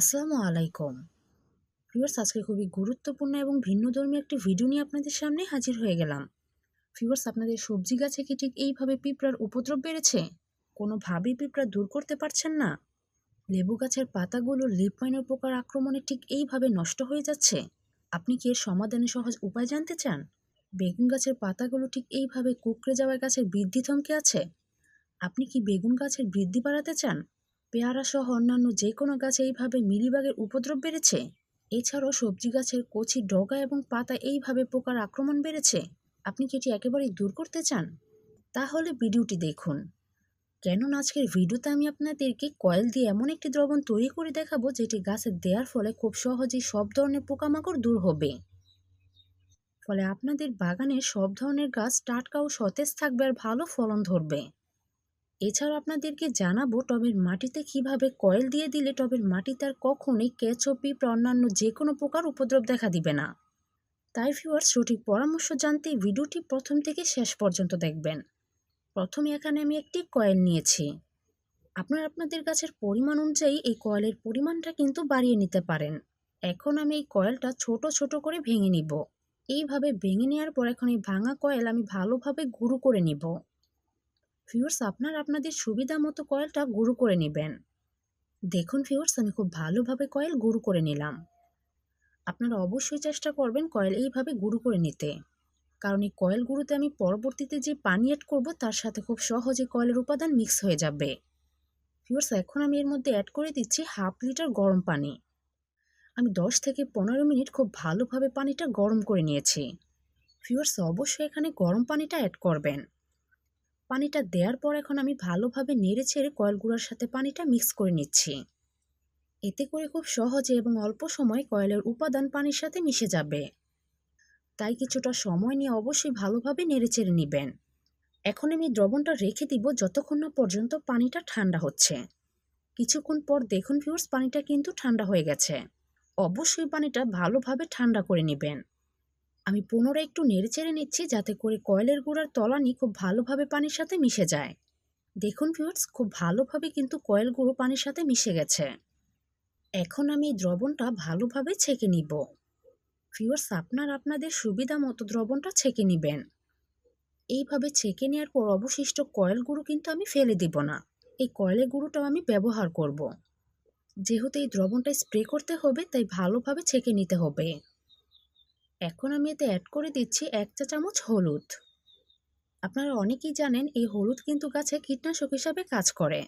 আসসালামু আলাইকুম। ভিউয়ার্স, আজকে খুবই গুরুত্বপূর্ণ এবং ভিন্নধর্মী একটি ভিডিও নিয়ে আপনাদের সামনে হাজির হয়ে গেলাম। ভিউয়ার্স, আপনাদের সবজি গাছে কি ঠিক এইভাবে পিঁপড়ার উপদ্রব বেড়েছে? কোনোভাবেই পিঁপড়া দূর করতে পারছেন না। লেবু গাছের পাতাগুলো লিপ মাইনের পোকার আক্রমণে ঠিক এইভাবে নষ্ট হয়ে যাচ্ছে। আপনি কি এর সমাধানে সহজ উপায় জানতে চান? বেগুন গাছের পাতাগুলো ঠিক এইভাবে কুকড়ে যাওয়ায় গাছের বৃদ্ধি থমকে আছে? আপনি কি বেগুন গাছের বৃদ্ধি বাড়াতে চান? পেয়ারা সহ অন্যান্য যে কোনো গাছে এইভাবে মিলিবাগের উপদ্রব বেড়েছে? এছাড়াও সবজি গাছের কচি ডগা এবং পাতা এইভাবে পোকার আক্রমণ বেড়েছে? আপনি কি এটি একেবারেই দূর করতে চান? তাহলে ভিডিওটি দেখুন। কেননা আজকের ভিডিওতে আমি আপনাদেরকে কয়েল দিয়ে এমন একটি দ্রবণ তৈরি করে দেখাবো যেটি গাছে দেওয়ার ফলে খুব সহজেই সব ধরনের পোকামাকড় দূর হবে। ফলে আপনাদের বাগানের সব ধরনের গাছ টাটকা ও সতেজ থাকবে আর ভালো ফলন ধরবে। এছাড়াও আপনাদেরকে জানাব টবের মাটিতে কীভাবে কয়েল দিয়ে দিলে টবের মাটি তার কখনোই কেঁচো বা অন্যান্য যে কোনো প্রকার উপদ্রব দেখা দিবে না। তাই ভিউয়ার্স সঠিক পরামর্শ জানতে ভিডিওটি প্রথম থেকে শেষ পর্যন্ত দেখবেন। প্রথমে এখানে আমি একটি কয়েল নিয়েছি। আপনারা আপনাদের গাছের পরিমাণ অনুযায়ী এই কয়েলের পরিমাণটা কিন্তু বাড়িয়ে নিতে পারেন। এখন আমি এই কয়েলটা ছোট ছোট করে ভেঙে নিব। এইভাবে ভেঙে নেওয়ার পর এখন এই ভাঙা কয়েল আমি ভালোভাবে গুঁড়ো করে নিব। ভিউয়ার্স আপনারা আপনাদের সুবিধা মতো কয়েলটা গুঁড়ো করে নেবেন। দেখুন ভিউয়ার্স আমি খুব ভালোভাবে কয়েল গুঁড়ো করে নিলাম। আপনারা অবশ্যই চেষ্টা করবেন কয়েল এইভাবে গুঁড়ো করে নিতে। কারণ এই কয়েল গুঁড়োতে আমি পরবর্তীতে যে পানি অ্যাড করব, তার সাথে খুব সহজে কয়েলের উপাদান মিক্স হয়ে যাবে। ভিউয়ার্স এখন আমি এর মধ্যে অ্যাড করে দিচ্ছি হাফ লিটার গরম পানি। আমি দশ থেকে পনেরো মিনিট খুব ভালোভাবে পানিটা গরম করে নিয়েছি। ভিউয়ার্স অবশ্যই এখানে গরম পানিটা অ্যাড করবেন। পানিটা দেওয়ার পর এখন আমি ভালোভাবে নেড়ে ছেড়ে কয়েল গুঁড়ার সাথে পানিটা মিক্স করে নিচ্ছি। এতে করে খুব সহজে এবং অল্প সময়ে কয়েলের উপাদান পানির সাথে মিশে যাবে। তাই কিছুটা সময় নিয়ে অবশ্যই ভালোভাবে নেড়ে চেড়ে নেবেন। এখন আমি দ্রবণটা রেখে দিব যতক্ষণ না পর্যন্ত পানিটা ঠান্ডা হচ্ছে। কিছুক্ষণ পর দেখুন ভিউর্স পানিটা কিন্তু ঠান্ডা হয়ে গেছে। অবশ্যই পানিটা ভালোভাবে ঠান্ডা করে নেবেন। আমি পুনরায় একটু নেড়ে চেড়ে নিচ্ছি যাতে করে কয়েলের গুঁড়ার তলানি খুব ভালোভাবে পানির সাথে মিশে যায়। দেখুন ভিউয়ার্স, খুব ভালোভাবে কিন্তু কয়েল গুঁড়ো পানির সাথে মিশে গেছে। এখন আমি এই দ্রবণটা ভালোভাবে ছেঁকে নিব। ভিউয়ার্স, আপনার আপনাদের সুবিধা মতো দ্রবণটা ছেঁকে নেবেন। এইভাবে ছেঁকে নেওয়ার পর অবশিষ্ট কয়েল গুঁড়ো কিন্তু আমি ফেলে দিব না। এই কয়েলের গুঁড়োটাও আমি ব্যবহার করব। যেহেতু এই দ্রবণটা স্প্রে করতে হবে, তাই ভালোভাবে ছেঁকে নিতে হবে। এখন আমি এতে অ্যাড করে দিচ্ছি এক চা চামচ হলুদ। আপনারা অনেকেই জানেন এই হলুদ কিন্তু গাছে কীটনাশক হিসাবে কাজ করে।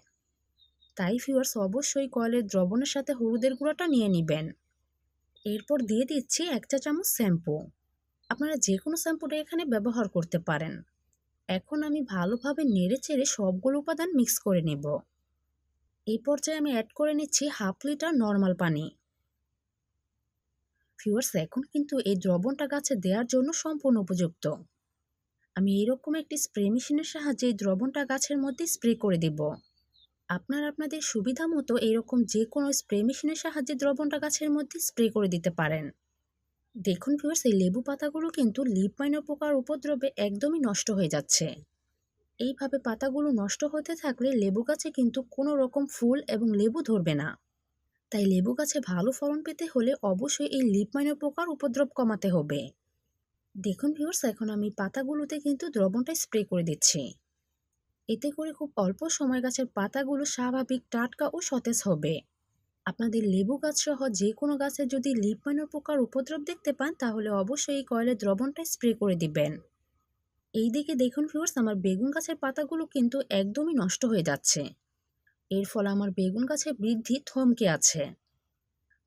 তাই ফিওয়ার্স অবশ্যই কয়েলের দ্রবণের সাথে হলুদের গুঁড়োটা নিয়ে নেবেন। এরপর দিয়ে দিচ্ছি এক চা চামচ শ্যাম্পু। আপনারা যে কোনো শ্যাম্পুটা এখানে ব্যবহার করতে পারেন। এখন আমি ভালোভাবে নেড়ে চেড়ে সবগুলো উপাদান মিক্স করে নেব। এই পর্যায়ে আমি অ্যাড করে নিচ্ছি হাফ লিটার নর্মাল পানি। ফিওয়ার্স এখন কিন্তু এই দ্রবণটা গাছে দেওয়ার জন্য সম্পূর্ণ উপযুক্ত। আমি এরকম একটি স্প্রে মেশিনের সাহায্যে এই দ্রবণটা গাছের মধ্যে স্প্রে করে দেব। আপনার আপনাদের সুবিধা মতো এইরকম যে কোনো স্প্রে মেশিনের সাহায্যে দ্রবণটা গাছের মধ্যে স্প্রে করে দিতে পারেন। দেখুন ফিওর্স এই লেবু পাতাগুলো কিন্তু লিপ মাইনার পোকার উপদ্রবে একদমই নষ্ট হয়ে যাচ্ছে। এইভাবে পাতাগুলো নষ্ট হতে থাকলে লেবু গাছে কিন্তু কোনো রকম ফুল এবং লেবু ধরবে না। তাই লেবু গাছে ভালো ফলন পেতে হলে অবশ্যই এই লিপ মাইনার পোকার উপদ্রব কমাতে হবে। দেখুন ভিউর্স এখন আমি পাতাগুলোতে কিন্তু দ্রবণটা স্প্রে করে দিচ্ছি। এতে করে খুব অল্প সময় গাছের পাতাগুলো স্বাভাবিক টাটকা ও সতেজ হবে। আপনাদের লেবু গাছ সহ যে কোনো গাছে যদি লিপ মাইনার পোকার উপদ্রব দেখতে পান, তাহলে অবশ্যই এই কয়েলের দ্রবণটা স্প্রে করে দিবেন। এই দিকে দেখুন ভিউর্স আমার বেগুন গাছের পাতাগুলো কিন্তু একদমই নষ্ট হয়ে যাচ্ছে। এর ফলে আমার বেগুন গাছের বৃদ্ধি থমকে আছে।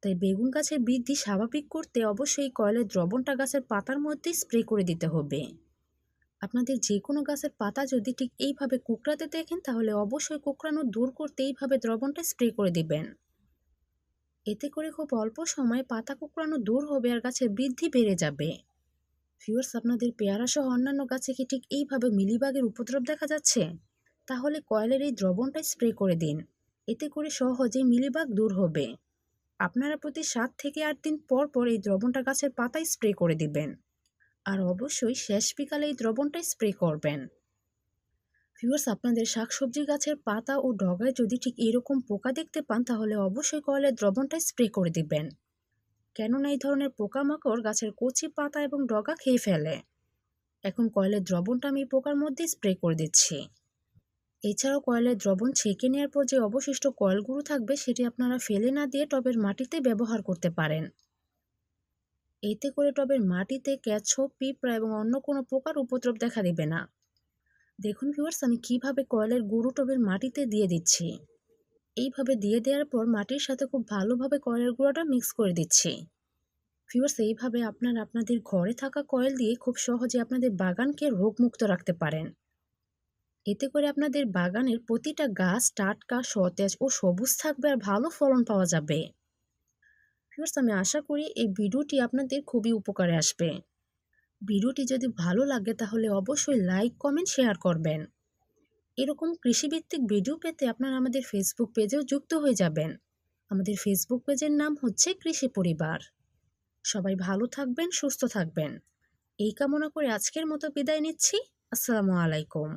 তাই বেগুন গাছের বৃদ্ধি স্বাভাবিক করতে অবশ্যই কয়েলের দ্রবণটা গাছের পাতার মধ্যে স্প্রে করে দিতে হবে। আপনাদের যে কোনো গাছের পাতা যদি ঠিক এইভাবে কুকড়াতে দেখেন, তাহলে অবশ্যই কুকড়ানো দূর করতে এইভাবে দ্রবণটা স্প্রে করে দিবেন। এতে করে খুব অল্প সময়ে পাতা কুকড়ানো দূর হবে আর গাছের বৃদ্ধি বেড়ে যাবে। ফিওর্স আপনাদের পেয়ারা সহ অন্যান্য গাছে কি ঠিক এইভাবে মিলিবাগের উপদ্রব দেখা যাচ্ছে? তাহলে কয়েলের এই দ্রবণটা স্প্রে করে দিন। এতে করে সহজেই মিলিবাগ দূর হবে। আপনারা প্রতি সাত থেকে আট দিন পর পর এই দ্রবণটা গাছের পাতায় স্প্রে করে দিবেন। আর অবশ্যই শেষ বিকালে এই দ্রবণটা স্প্রে করবেন। ভিউয়ার্স আপনাদের শাকসবজি গাছের পাতা ও ডগায় যদি ঠিক এরকম পোকা দেখতে পান, তাহলে অবশ্যই কয়েলের দ্রবণটা স্প্রে করে দিবেন। কেননা এই ধরনের পোকামাকড় গাছের কচি পাতা এবং ডগা খেয়ে ফেলে। এখন কয়েলের দ্রবণটা আমি পোকার মধ্যে স্প্রে করে দিচ্ছি। এছাড়াও কয়েলের দ্রবণ ছেঁকে নেওয়ার পর যে অবশিষ্ট কয়েলগুলো থাকবে, সেটি আপনারা ফেলে না দিয়ে টবের মাটিতে ব্যবহার করতে পারেন। এতে করে টবের মাটিতে কেঁচো, পিঁপড়া এবং অন্য কোনো পোকার উপদ্রব দেখা দেবে না। দেখুন ভিউয়ার্স আমি কীভাবে কয়েলের গুঁড়ো টবের মাটিতে দিয়ে দিচ্ছি। এইভাবে দিয়ে দেওয়ার পর মাটির সাথে খুব ভালোভাবে কয়েলের গুঁড়োটা মিক্স করে দিচ্ছি। ভিউয়ার্স এইভাবে আপনারা আপনাদের ঘরে থাকা কয়েল দিয়ে খুব সহজে আপনাদের বাগানকে রোগমুক্ত রাখতে পারেন। এতে করে আপনাদের বাগানের প্রতিটা গাছ টাটকা, সতেজ ও সবুজ থাকবে আর ভালো ফলন পাওয়া যাবে। আমি আশা করি এই ভিডিওটি আপনাদের খুবই উপকারে আসবে। ভিডিওটি যদি ভালো লাগে তাহলে অবশ্যই লাইক কমেন্ট শেয়ার করবেন। এরকম কৃষিভিত্তিক ভিডিও পেতে আপনারা আমাদের ফেসবুক পেজেও যুক্ত হয়ে যাবেন। আমাদের ফেসবুক পেজের নাম হচ্ছে কৃষি পরিবার। সবাই ভালো থাকবেন, সুস্থ থাকবেন। এই কামনা করে আজকের মতো বিদায় নিচ্ছি। আসসালামু আলাইকুম।